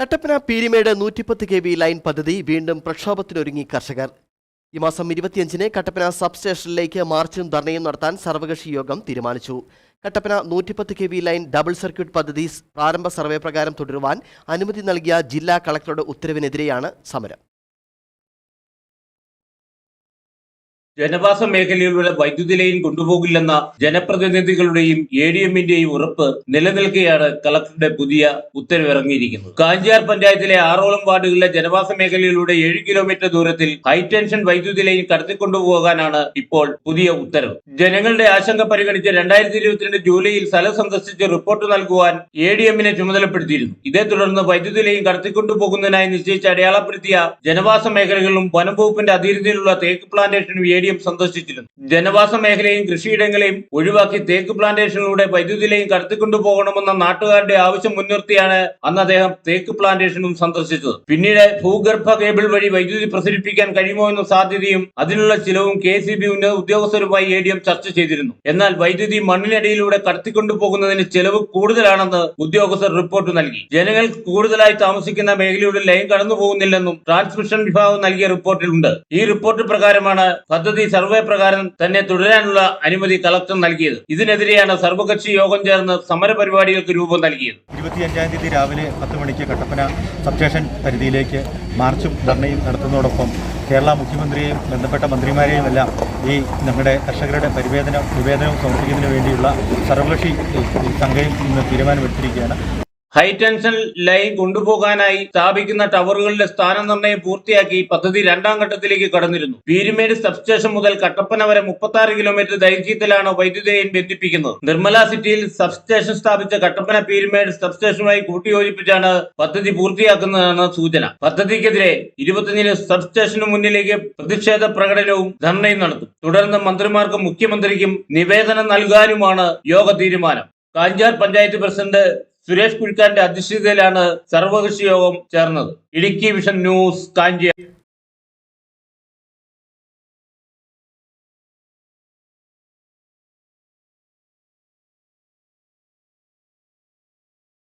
കട്ടപ്പന പീരിമേട് നൂറ്റിപ്പത്ത് K V line പദ്ധതി വീണ്ടും പ്രക്ഷോഭത്തിനൊരുങ്ങി കർഷകർ. ഈ മാസം ഇരുപത്തിയഞ്ചിന് കട്ടപ്പന സബ് സ്റ്റേഷനിലേക്ക് മാർച്ചും ധർണയും നടത്താൻ സർവകക്ഷി യോഗം തീരുമാനിച്ചു. കട്ടപ്പന നൂറ്റിപ്പത്ത് K V line double circuit പദ്ധതി പ്രാരംഭ സർവേ പ്രകാരം തുടരുവാൻ അനുമതി നൽകിയ ജില്ലാ കളക്ടറുടെ ഉത്തരവിനെതിരെയാണ് സമരം. ജനവാസ മേഖലയിലുള്ള വൈദ്യുതി ലൈൻ കൊണ്ടുപോകില്ലെന്ന ജനപ്രതിനിധികളുടെയും എ ഡി എമ്മിന്റെയും ഉറപ്പ് നിലനിൽക്കെയാണ് കളക്ടറുടെ പുതിയ ഉത്തരവിറങ്ങിയിരിക്കുന്നത്. കാഞ്ചിയാർ പഞ്ചായത്തിലെ ആറോളം വാർഡുകളിലെ ജനവാസ മേഖലയിലൂടെ ഏഴ് കിലോമീറ്റർ ദൂരത്തിൽ ഹൈടെൻഷൻ വൈദ്യുതി ലൈൻ കടത്തിക്കൊണ്ടുപോകാനാണ് ഇപ്പോൾ പുതിയ ഉത്തരവ്. ജനങ്ങളുടെ ആശങ്ക പരിഗണിച്ച് രണ്ടായിരത്തി ഇരുപത്തിരണ്ട് ജൂലൈയിൽ സ്ഥലം സന്ദർശിച്ച് റിപ്പോർട്ട് നൽകുവാൻ എ ഡി എമ്മിനെ ചുമതലപ്പെടുത്തിയിരുന്നു. ഇതേ തുടർന്ന് വൈദ്യുതി ലൈൻ കടത്തിക്കൊണ്ടുപോകുന്നതിനായി നിശ്ചയിച്ച് അടയാളപ്പെടുത്തിയ ജനവാസ മേഖലകളിലും വനം വകുപ്പിന്റെ തേക്ക് പ്ലാന്റേഷനും എ എം സന്ദർശിച്ചിരുന്നു. ജനവാസ മേഖലയും കൃഷിയിടങ്ങളെയും ഒഴിവാക്കി തേക്ക് പ്ലാന്റേഷനിലൂടെ വൈദ്യുതി ലൈൻ കടത്തിക്കൊണ്ടുപോകണമെന്ന നാട്ടുകാരുടെ ആവശ്യം മുൻനിർത്തിയാണ് അന്ന് അദ്ദേഹം തേക്ക് പ്ലാന്റേഷനും സന്ദർശിച്ചത്. പിന്നീട് ഭൂഗർഭ കേബിൾ വഴി വൈദ്യുതി പ്രസരിപ്പിക്കാൻ കഴിയുമോ എന്ന സാധ്യതയും അതിനുള്ള ചിലവും കെ സി ബി ഉന്നത ഉദ്യോഗസ്ഥരുമായി എ ഡി എം ചർച്ച ചെയ്തിരുന്നു. എന്നാൽ വൈദ്യുതി മണ്ണിനടിയിലൂടെ കടത്തിക്കൊണ്ടുപോകുന്നതിന് ചെലവ് കൂടുതലാണെന്ന് ഉദ്യോഗസ്ഥർ റിപ്പോർട്ട് നൽകി. ജനങ്ങൾ കൂടുതലായി താമസിക്കുന്ന മേഖലയുടെ ലൈൻ കടന്നു പോകുന്നില്ലെന്നും ട്രാൻസ്മിഷൻ വിഭാഗം നൽകിയ റിപ്പോർട്ടിലുണ്ട്. ഈ റിപ്പോർട്ട് പ്രകാരമാണ് പദ്ധതി സർവേ പ്രകാരം തന്നെ തുടരാനുള്ള അനുമതി കളക്ടർ നൽകിയത്. ഇതിനെതിരെയാണ് സർവകക്ഷി യോഗം ചേർന്ന് സമരപരിപാടികൾക്ക് രൂപം നൽകിയത്. ഇരുപത്തിയഞ്ചാം തീയതി രാവിലെ പത്ത് മണിക്ക് കട്ടപ്പന സബ്സ്റ്റേഷൻ പരിധിയിലേക്ക് മാർച്ചും ധർണയും നടത്തുന്നതോടൊപ്പം കേരള മുഖ്യമന്ത്രിയെയും ബന്ധപ്പെട്ട മന്ത്രിമാരെയും എല്ലാം ഈ നമ്മുടെ കർഷകരുടെ പരിവേദന നിവേദനവും സമർപ്പിക്കുന്നതിന് വേണ്ടിയുള്ള സർവകക്ഷി സംഘം ഇന്ന് തീരുമാനമെടുത്തിരിക്കുകയാണ്. ഹൈടെൻഷൻ ലൈൻ കൊണ്ടുപോകാനായി സ്ഥാപിക്കുന്ന ടവറുകളുടെ സ്ഥാനനിർണയം പൂർത്തിയാക്കി പദ്ധതി രണ്ടാം ഘട്ടത്തിലേക്ക് കടന്നിരുന്നു. പീരുമേട് സബ്സ്റ്റേഷൻ മുതൽ കട്ടപ്പന വരെ മുപ്പത്തി കിലോമീറ്റർ ദൈർഘ്യത്തിലാണ് വൈദ്യുതി ലൈൻ ബന്ധിപ്പിക്കുന്നത്. നിർമ്മല സിറ്റിയിൽ സബ്സ്റ്റേഷൻ സ്ഥാപിച്ച കട്ടപ്പന പീരുമേട് സബ്സ്റ്റേഷനുമായി കൂട്ടിയോജിപ്പിച്ചാണ് പദ്ധതി പൂർത്തിയാക്കുന്നതെന്ന് സൂചന. പദ്ധതിക്കെതിരെ ഇരുപത്തിയഞ്ചിന് സബ്സ്റ്റേഷന് മുന്നിലേക്ക് പ്രതിഷേധ പ്രകടനവും ധർണയും നടത്തും തുടർന്ന് മന്ത്രിമാർക്കും മുഖ്യമന്ത്രിക്കും നിവേദനം നൽകാനുമാണ് യോഗ തീരുമാനം. കാഞ്ചാർ പഞ്ചായത്ത് പ്രസിഡന്റ് സുരേഷ് കുഴിക്കാന്റെ അധ്യക്ഷതയിലാണ് സർവകക്ഷി യോഗം ചേർന്നത്. Idukki vision news Kanchiyar